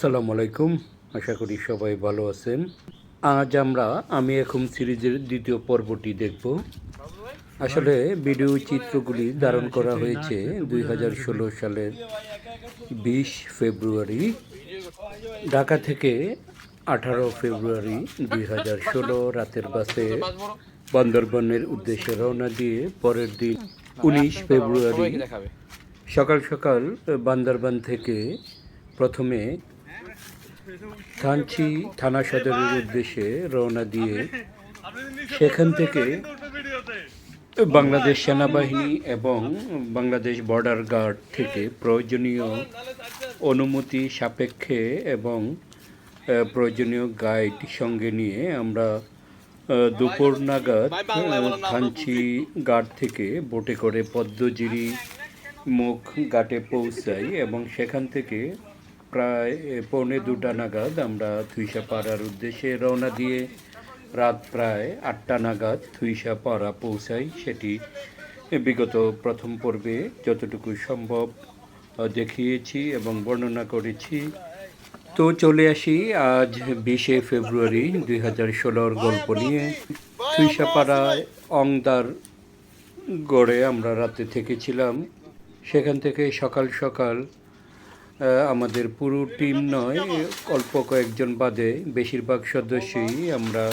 আসসালামু আলাইকুম। আশা করি সবাই ভালো আছেন। আজ আমরা, আমি এখন সিরিজের দ্বিতীয় পর্বটি দেখব। আসলে ভিডিও চিত্রগুলি ধারণ করা হয়েছে দুই হাজার ষোলো সালের বিশ ফেব্রুয়ারি, ঢাকা থেকে আঠারো ফেব্রুয়ারি দুই হাজার ষোলো রাতের বাসে বান্দরবনের উদ্দেশ্যে রওনা দিয়ে পরের দিন উনিশ ফেব্রুয়ারি সকাল সকাল বান্দরবান থেকে প্রথমে থানচি থানা সদরের উদ্দেশ্যে রওনা দিয়ে সেখান থেকে বাংলাদেশ সেনাবাহিনী এবং বাংলাদেশ বর্ডার গার্ড থেকে প্রয়োজনীয় অনুমতি সাপেক্ষে এবং প্রয়োজনীয় গাইড সঙ্গে নিয়ে আমরা দুপুর নাগাদ থানচি ঘাট থেকে বোটে করে পদ্মজিরি মুখ ঘাটে পৌঁছাই এবং সেখান থেকে প্রায় পৌনে দুটা নাগাদ আমরা থুইসাপাড়ার উদ্দেশ্যে রওনা দিয়ে রাত প্রায় আটটা নাগাদ থুইসাপাড়া পৌঁছাই সেটি বিগত প্রথম পর্বে যতটুকু সম্ভব দেখিয়েছি এবং বর্ণনা করেছি। তো চলে আসি আজ বিশে ফেব্রুয়ারি দুই হাজার ষোলোর গল্প নিয়ে। থুইসাপাড়ায় অংদার গড়ে আমরা রাতে থেকেছিলাম। সেখান থেকে সকাল সকাল আমাদের পুরো টিম নয়, অল্প কয়েকজন বাদে বেশিরভাগ সদস্যই আমরা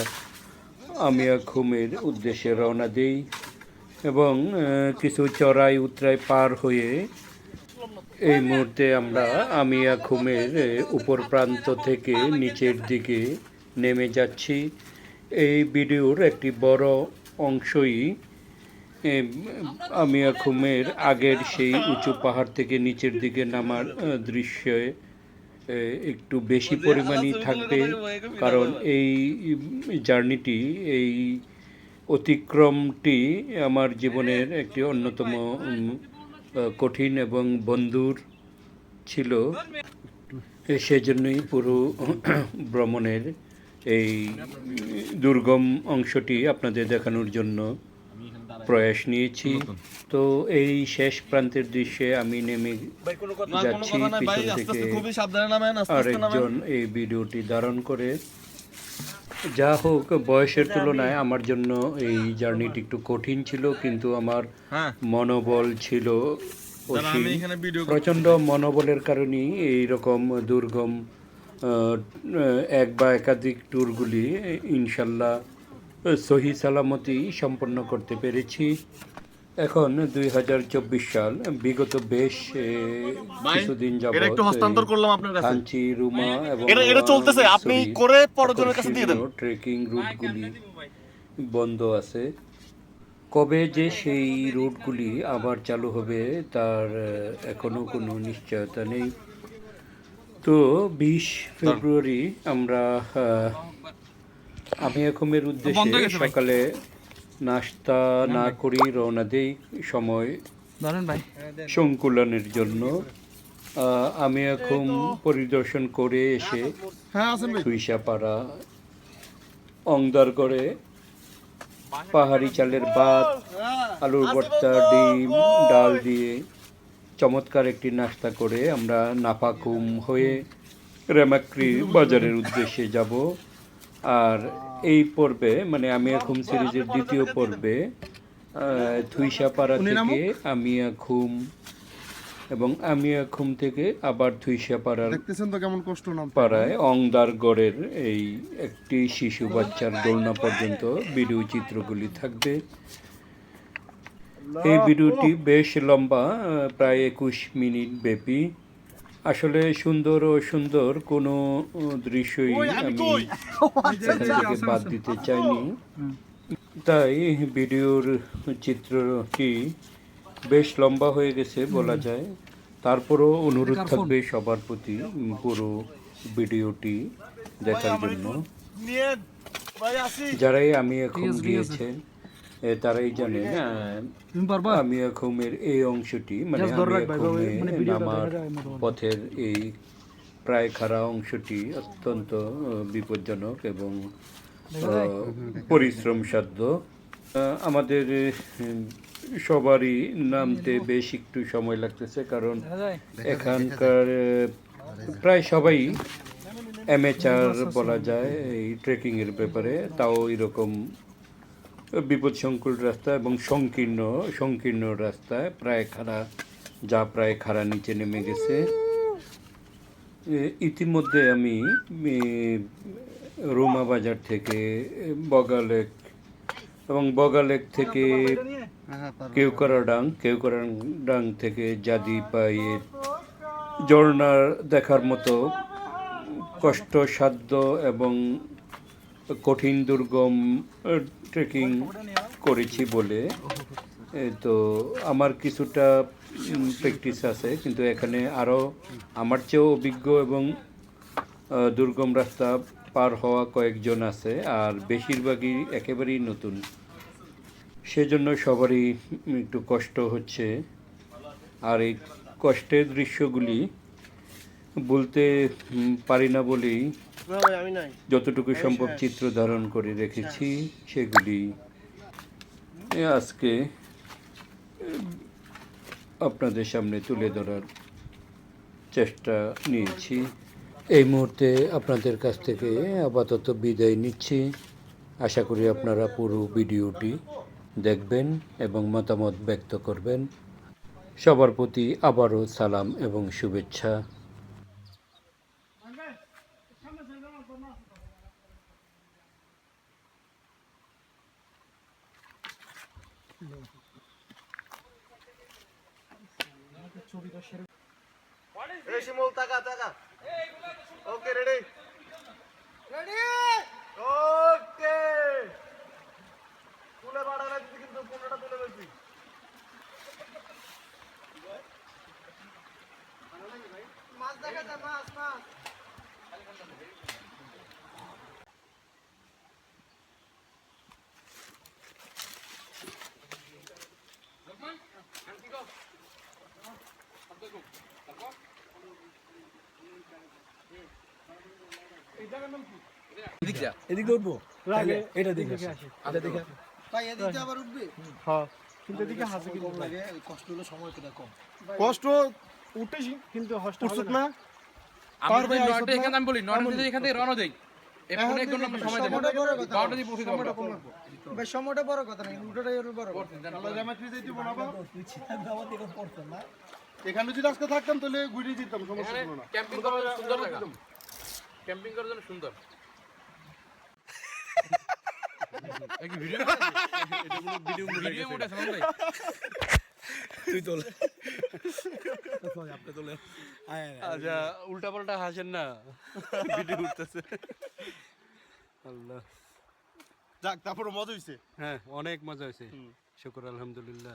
আমিয়া খুমের উদ্দেশ্যে রওনা দিই এবং কিছু চড়াই উতরাই পার হয়ে এই মুহূর্তে আমরা আমিয়া খুমের উপর প্রান্ত থেকে নিচের দিকে নেমে যাচ্ছি। এই ভিডিওর একটি বড় অংশই আমিয়া খুমের আগের সেই উঁচু পাহাড় থেকে নিচের দিকে নামার দৃশ্যে একটু বেশি পরিমাণই থাকবে, কারণ এই জার্নিটি, এই অতিক্রমটি আমার জীবনের একটি অন্যতম কঠিন এবং বন্ধুর ছিল। সেজন্যই পুরো ভ্রমণের এই দুর্গম অংশটি আপনাদের দেখানোর জন্য প্রয়াস নিয়েছি। তো এই শেষ প্রান্তের দৃশ্যে আমি নেমে যাচ্ছি পিছন থেকে আরেকজন এই ভিডিওটি ধারণ করে। যা হোক বয়সের তুলনায় আমার জন্য এই জার্নিটি একটু কঠিন ছিল কিন্তু আমার হ্যাঁ। মনোবল ছিল প্রচণ্ড মনোবলের কারণেই এই রকম দুর্গম এক বা একাধিক ট্যুরগুলি ইনশাল্লাহ সহি সালামতি সম্পন্ন করতে পেরেছি। এখন দুই হাজার চব্বিশ সাল বিগত বেশ কিছুদিন এটা একটু হস্তান্তর করলাম আপনার কাছে। কাঞ্চি রুমা এবং এটা চলতেছে। আপনি করে পরজনের কাছে দিয়ে দেন। ট্রেকিং রুটগুলি বন্ধ আছে। কবে যে সেই রুটগুলি আবার চালু হবে তার আহ, এখনও কোনো নিশ্চয়তা নেই। তো বিশ ফেব্রুয়ারি আমরা আমি এখমের উদ্দেশ্যে সকালে নাস্তা না করি রওনা দেই সময় ধরেন ভাই। সংকুলনের জন্য। আমি এখন পরিদর্শন করে এসে হ্যাঁ আছেন ভাই। সুইসাপাড়া অংদারগড়ে পাহাড়ি চালের ভাত আলুর ভর্তা ডিম ডাল দিয়ে চমৎকার একটি নাস্তা করে আমরা নাপাকুম হয়ে রেমাক্রি বাজারের উদ্দেশ্যে যাব। আর এই পর্বে মানে আমি এখন সিরিজের দ্বিতীয় পর্বে থুইসাপাড়া থেকে আমি খুম এবং আমি খুম থেকে আবার থুইসাপাড়ার দেখতেছেন তো কেমন কষ্ট পাড়ায় অংদারগড়ের এই একটি শিশু বাচ্চার দোলনা পর্যন্ত ভিডিও চিত্রগুলি থাকবে। এই ভিডিওটি বেশ লম্বা প্রায় একুশ মিনিট ব্যাপী। আসলে সুন্দর ও সুন্দর কোনো দৃশ্যই আমি এখান বাদ দিতে চাইনি। তাই ভিডিওর চিত্রটি বেশ লম্বা হয়ে গেছে বলা যায়। তারপরও অনুরোধ থাকবে সবার প্রতি পুরো ভিডিওটি দেখার জন্য। যারাই আমি এখন গিয়েছেন এ, তারাই জানেন আহ, তুমি আমি এখমের এই অংশটি মানে Just ধরে আমি রাখ ভাই, বাবা, এখমে মানে নামার। পথের এই প্রায় খাড়া অংশটি অত্যন্ত বিপজ্জনক এবং পরিশ্রম সাধ্য আমাদের সবারই নামতে বেশ একটু সময় লাগতেছে কারণ এখানকার প্রায় সবাই অ্যামেচার বলা যায় এই ট্রেকিংয়ের ব্যাপারে তাও এরকম বিপদসংকুল রাস্তা এবং সংকীর্ণ সংকীর্ণ রাস্তায় প্রায় খাড়া, যা প্রায় খাড়া নিচে নেমে গেছে। ইতিমধ্যে আমি রুমা বাজার থেকে বগালেক এবং বগালেক থেকে কেউকরা ডাং কেউকরা ডাং থেকে জাদি পাইয়ে ঝর্ণা দেখার মতো কষ্টসাধ্য এবং কঠিন দুর্গম ট্রেকিং করেছি বলে। তো আমার কিছুটা প্র্যাকটিস আছে, কিন্তু এখানে আরও আমার চেয়েও অভিজ্ঞ এবং দুর্গম রাস্তা পার হওয়া কয়েকজন আছে, আর বেশিরভাগই একেবারেই নতুন। সেজন্য সবারই একটু কষ্ট হচ্ছে। আর এই কষ্টের দৃশ্যগুলি বলতে পারি না বলেই যতটুকু সম্ভব চিত্র ধারণ করে রেখেছি সেগুলি এ আজকে আপনাদের সামনে তুলে ধরার চেষ্টা নিয়েছি। এই মুহূর্তে আপনাদের কাছ থেকে আপাতত বিদায় নিচ্ছি। আশা করি আপনারা পুরো ভিডিওটি দেখবেন এবং মতামত ব্যক্ত করবেন। সবার প্রতি আবারও সালাম এবং শুভেচ্ছা এই শিমুল টাকা টাকা ওকে রেডি রেডি ওকে তুলে বাড়ালে দিদি কিন্তু পনেরোটা তুলে বেশি মাছ দেখা যায় মাছ মাছ এদিকে উঠবো? এটা দেখে এটা দেখে ভাই এদিকে আবার উঠবে? হ্যাঁ। কিন্তু এদিকে হাসি কম লাগে কষ্ট হলে সময় কেটে কম। কষ্ট উঠে কিন্তু উঠছুক না। আমরা পারবে যদি আর নয়টা এখানে আমি বলি নয়টা যদি এখান থেকে রওনা দেই সময়টা বড় কথা বড় কথা। এখানে আজকে থাকতাম তাহলে ঘুরে দিতাম সমস্যা না। ক্যাম্পিং করার সুন্দর জায়গা ক্যাম্পিং করার জন্য সুন্দর। আচ্ছা উল্টা পাল্টা হাসেন না। ভিডিও উঠতেছে। আল্লাহ। যাক তারপরে মজা হইছে। হ্যাঁ অনেক মজা হয়েছে শুক্র আলহামদুলিল্লাহ।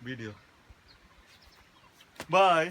ভিডিও বাই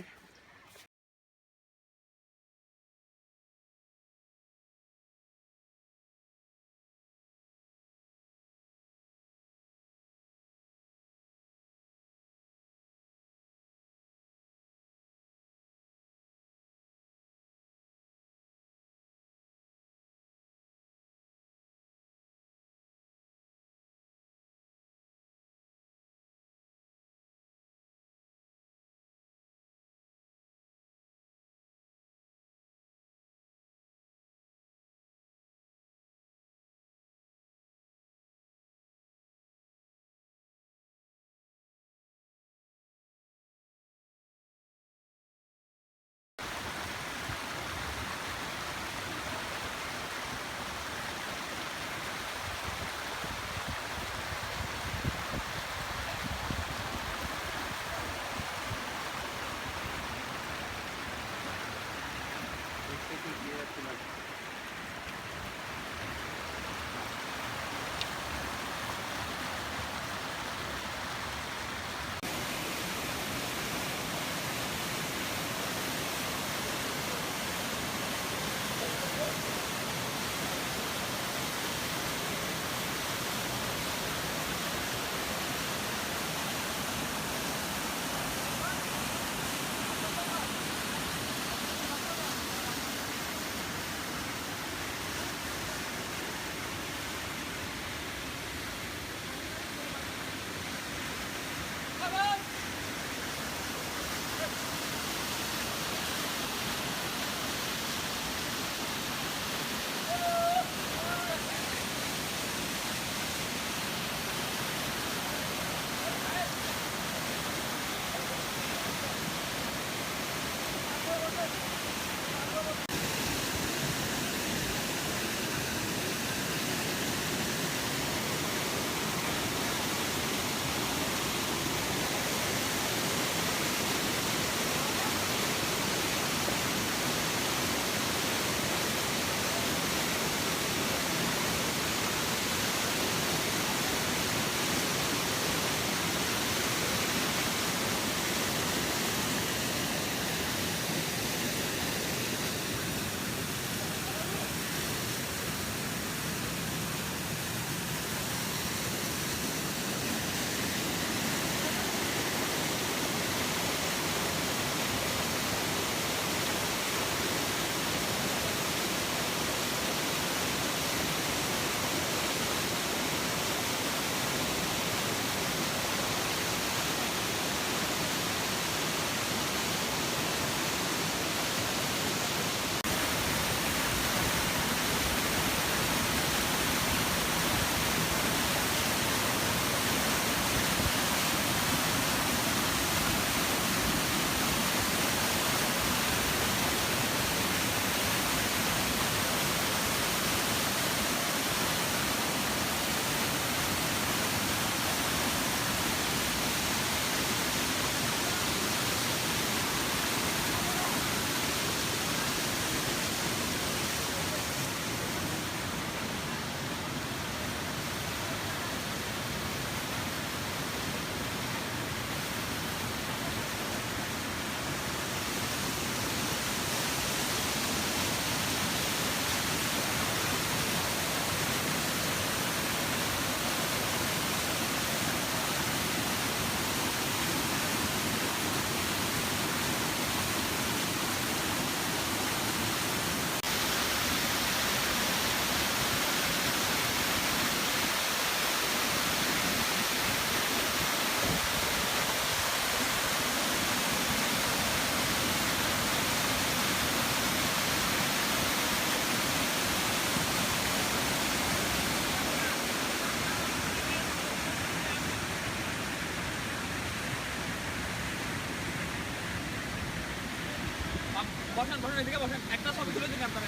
বসেন বসেন এদিকে বসেন। একটা ছবি তুলে দিন আপনারা।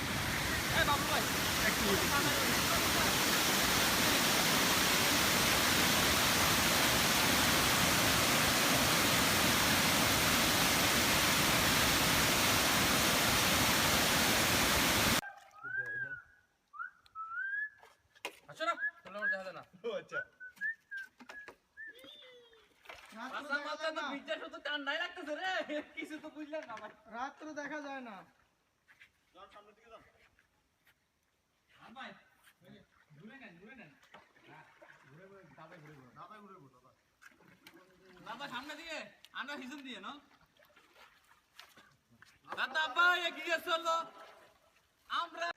এই বাবু ভাই আচ্ছা না তাহলে আমার দেখা যায় না আচ্ছা রাত্রে পিজ্জা শুধু ঠান্ডাই লাগতেছে রে। কিছু তো বুঝলেন না ভাই। রাত্রে দেখা যায় না। সামনের দিকে যান ভাই ঘুরে নেন ঘুরে নেন। দাদা সামনে দিয়ে আমরা হিজুম দিয়ে না? দাদা ভাই এগিয়ে চলো। আমরা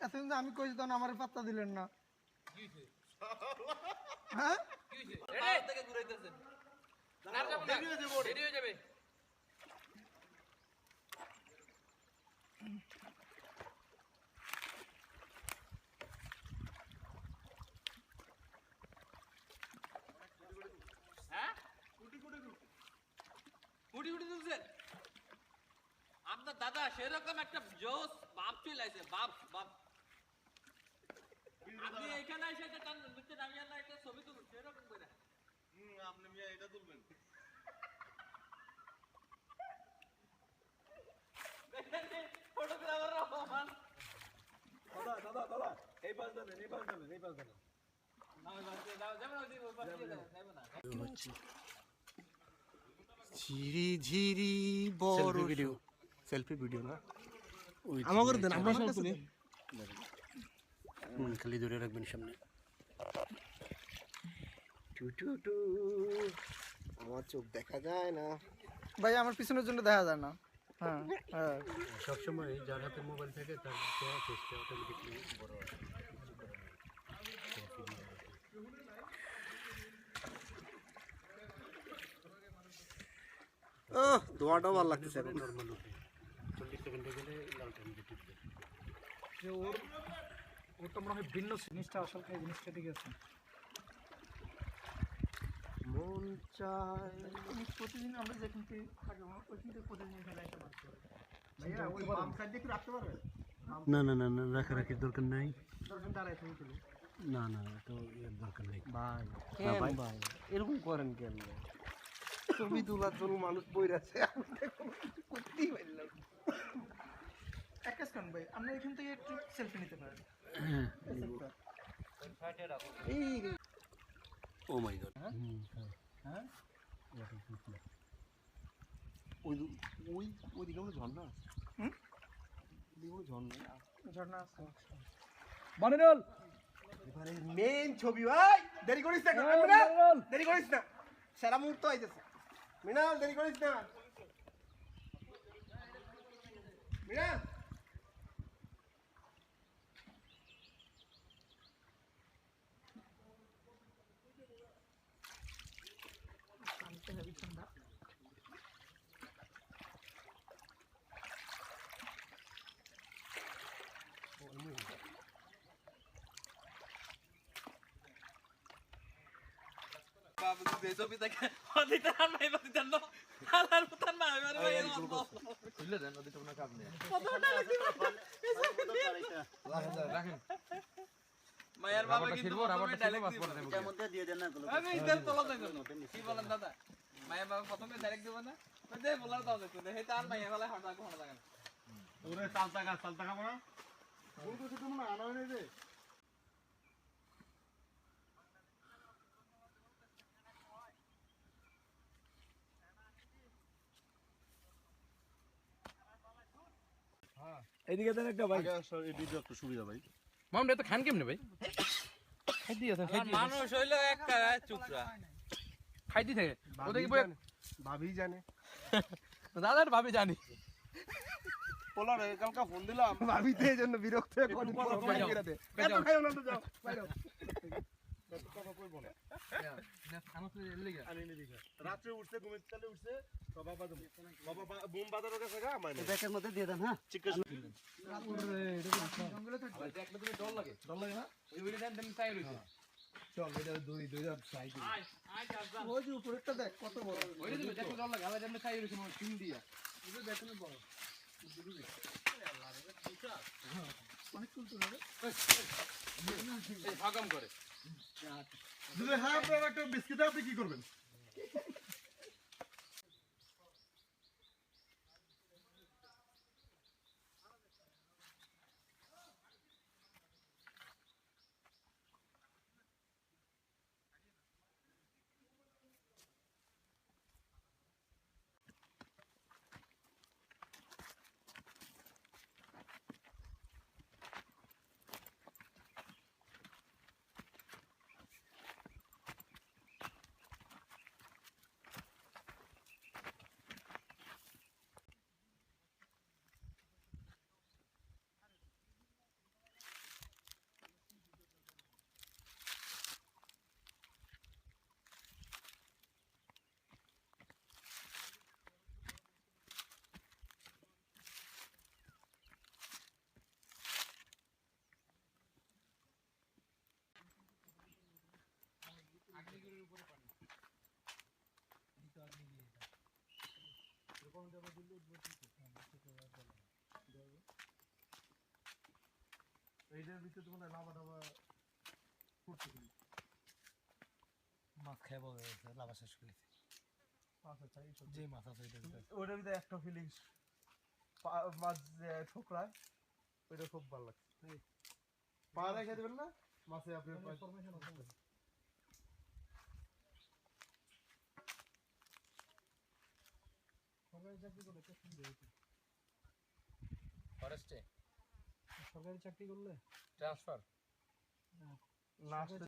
এতদিন তো আমি কইছি তখন আমার পাত্তা দিলেন না। হ্যাঁ? ঘুরাইতেছেন। যাব না দেরি হয়ে যাবে হ্যাঁ কুটি কুটি কুটি কুটি তুলছেন আপনার দাদা সেরকম একটা জোস বাপ চলে আছে বাপ বাপ। আপনি এখানে এসে একটা টান বুঝছেন আমি আর একটা ছবি তুলুন সেরকম করে। আপনি মিয়া এটা তুলবেন। ফটোগ্রাফার রহমান দাদা দাদা দাদা এই পাশ দেন এই পাশ দেন এই পাশ দেন ঝিরি ঝিরি বড় ভিডিও সেলফি ভিডিও না? আমাকে দেন আমরা সব তুলি খালি ধরে রাখবেন সামনে। টু টু টু। আমার চোখ দেখা যায় না। ভাই আমার পিছনের জন্য দেখা যায় না। হ্যাঁ হ্যাঁ। সবসময় যার হাতে মোবাইল থাকে তার চেষ্টা অটোমেটিকলি বড় হয় ও ধোঁয়াটাও ভালো লাগতেছে এখন। চল্লিশ সেকেন্ডে গেলে যে ওর ওরটা মনে হয় ভিন্ন জিনিসটা আসল জিনিসটা ঠিক আছে। মন চায় প্রতিদিন আমরা যেখান থেকে থাকি ওইখান থেকে প্রতিদিন এখানে এসে মাছ ভাইয়া ওই বাম সাইড দিয়ে রাখতে পারবে? না না না না রাখারাখির দরকার নাই। দর্শন দাঁড়ায় তুমি না না তো দরকার নেই। ভাই। ভাই। এরকম করেন কেন? ছবি তোলার জন্য মানুষ বই আছে করতেই পারলাম এক কাজ করুন ভাই আমরা এখান থেকে একটু সেলফি নিতে পারেন। এই ও মাই গড হ্যাঁ? ওই দু- ওই ওই দিকে কোনো ঝর্ণা আছে? হুম? ঝর্ণা ঝর্ণা আছে মানিরুল! এবারে ছবি ভাই দেরি করিস না মিনাল দেরি করিস না। সেরা মুহূর্ত আইতেছে মিনাল দেরি করিস না। মিনাল যে ছবি নাই নো মা ভাই দেন কোনো কাজ নেই মায়ের বাবা কিন্তু শিরবো ডাইরেক্ট বাস করে দেবো আমি ইদার তোলা যাই কি বলেন দাদা মায়ের বাবা। প্রথমে ডাইরেক্ট দিব না যে বলার দাও দেখো হে তার মায়ের গলায় হঠাৎ কোনো লাগে না ওরে চালতা চালতা খাব না এইদিকে দেন একটা ভাই। মামটা তো খান কেমনে ভাই? খাইতে মানুষ হইল একটা চুপরা খাইতে থাকে? ওদিকে কি ভাবি জানে। দাদার ভাবি জানি। পোলার কালকা ফোন দিলাম। ভাবি তো এই জন্য বিরক্ত হয়ে কোন খাইও না তো যাও বাইরে। হও। রাত্রে উঠছে ঘুমের চালে উঠছে তো বাবা বাবা বোম যদি হ্যাঁ আপনার একটা বিস্কিট আপনি কি করবেন? এইটার ভিতরে তোমার লাভা টাভা করতে তুমি মাছ খাইব লাভা শেষ করেছে। চাই যে মাছ আছে এটা ভিতরে। একটা ফিলিংস মাছ ঠোকরায় ওইটা খুব ভালো লাগছে। পা রেখে দেবেন না? মাছে আপনি ফরেস্টে সরকারি চাকরি করলে? ট্রান্সফার না আসলে